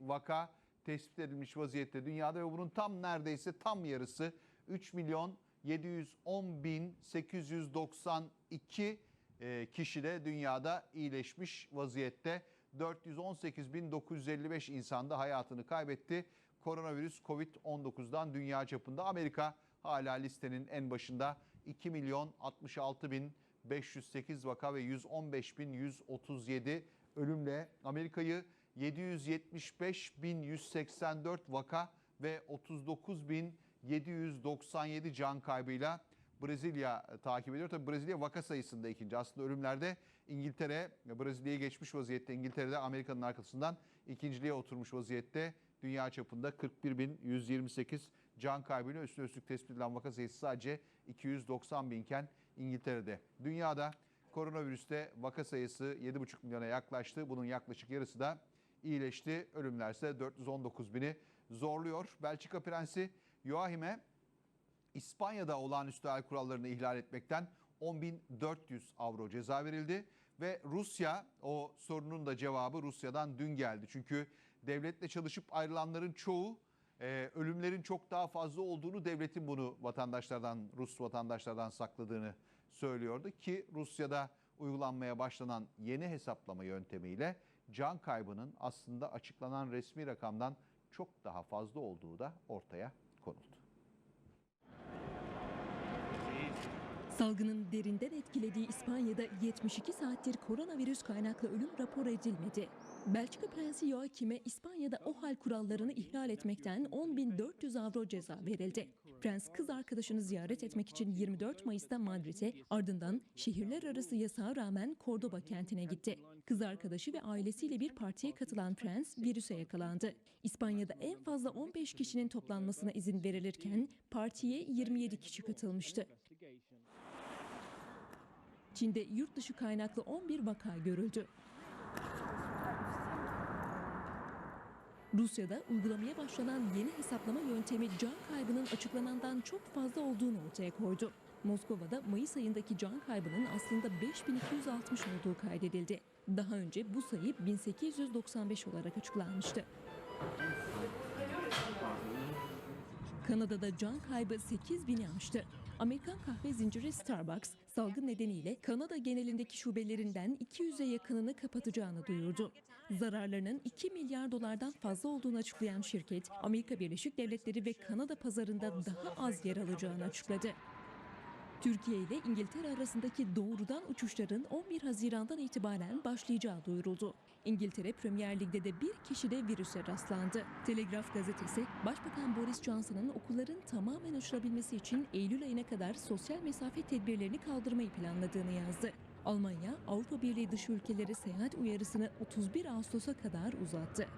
vaka tespit edilmiş vaziyette dünyada ve bunun tam neredeyse tam yarısı 3 milyon 710 bin 892 e, kişi de dünyada iyileşmiş vaziyette. 418 bin 955 insan da hayatını kaybetti. Koronavirüs Covid-19'dan dünya çapında Amerika hala listenin en başında 2 milyon 66 bin 508 vaka ve 115 bin 137 ölümle Amerika'yı 775.184 vaka ve 39.797 can kaybıyla Brezilya takip ediyor. Tabii Brezilya vaka sayısında ikinci. Aslında ölümlerde İngiltere Brezilya'yı geçmiş vaziyette. İngiltere'de Amerika'nın arkasından ikinciliğe oturmuş vaziyette. Dünya çapında 41.128 can kaybıyla üstüne üstlük tespit edilen vaka sayısı sadece 290 binken İngiltere'de. Dünyada koronavirüste vaka sayısı 7,5 milyona yaklaştı. Bunun yaklaşık yarısı da iyileşti. Ölümler ise 419 bini zorluyor. Belçika Prensi Joachim'e İspanya'da olağanüstü hal kurallarını ihlal etmekten 10.400 avro ceza verildi. Ve Rusya o sorunun da cevabı Rusya'dan dün geldi. Çünkü devletle çalışıp ayrılanların çoğu e, ölümlerin çok daha fazla olduğunu devletin bunu vatandaşlardan Rus vatandaşlardan sakladığını söylüyordu ki Rusya'da uygulanmaya başlanan yeni hesaplama yöntemiyle can kaybının aslında açıklanan resmi rakamdan çok daha fazla olduğu da ortaya konuldu. Salgının derinden etkilediği İspanya'da 72 saattir koronavirüs kaynaklı ölüm rapor edilmedi. Belçika Prensi Joachim'e İspanya'da o hal kurallarını ihlal etmekten 10.400 avro ceza verildi. Prens kız arkadaşını ziyaret etmek için 24 Mayıs'ta Madrid'e ardından şehirler arası yasağa rağmen Cordoba kentine gitti. Kız arkadaşı ve ailesiyle bir partiye katılan prens virüse yakalandı. İspanya'da en fazla 15 kişinin toplanmasına izin verilirken partiye 27 kişi katılmıştı. Çin'de yurt dışı kaynaklı 11 vaka görüldü. Rusya'da uygulamaya başlanan yeni hesaplama yöntemi can kaybının açıklanandan çok fazla olduğunu ortaya koydu. Moskova'da Mayıs ayındaki can kaybının aslında 5260 olduğu kaydedildi. Daha önce bu sayı 1895 olarak açıklanmıştı. Kanada'da can kaybı 8 bini aştı. Amerikan kahve zinciri Starbucks salgın nedeniyle Kanada genelindeki şubelerinden 200'e yakınını kapatacağını duyurdu. Zararlarının 2 milyar dolardan fazla olduğunu açıklayan şirket, Amerika Birleşik Devletleri ve Kanada pazarında daha az yer alacağını açıkladı. Türkiye ile İngiltere arasındaki doğrudan uçuşların 11 Haziran'dan itibaren başlayacağı duyuruldu. İngiltere Premier Lig'de de bir kişi de virüse rastlandı. Telegraf gazetesi, Başbakan Boris Johnson'ın okulların tamamen açılabilmesi için Eylül ayına kadar sosyal mesafe tedbirlerini kaldırmayı planladığını yazdı. Almanya, Avrupa Birliği dışı ülkelere seyahat uyarısını 31 Ağustos'a kadar uzattı.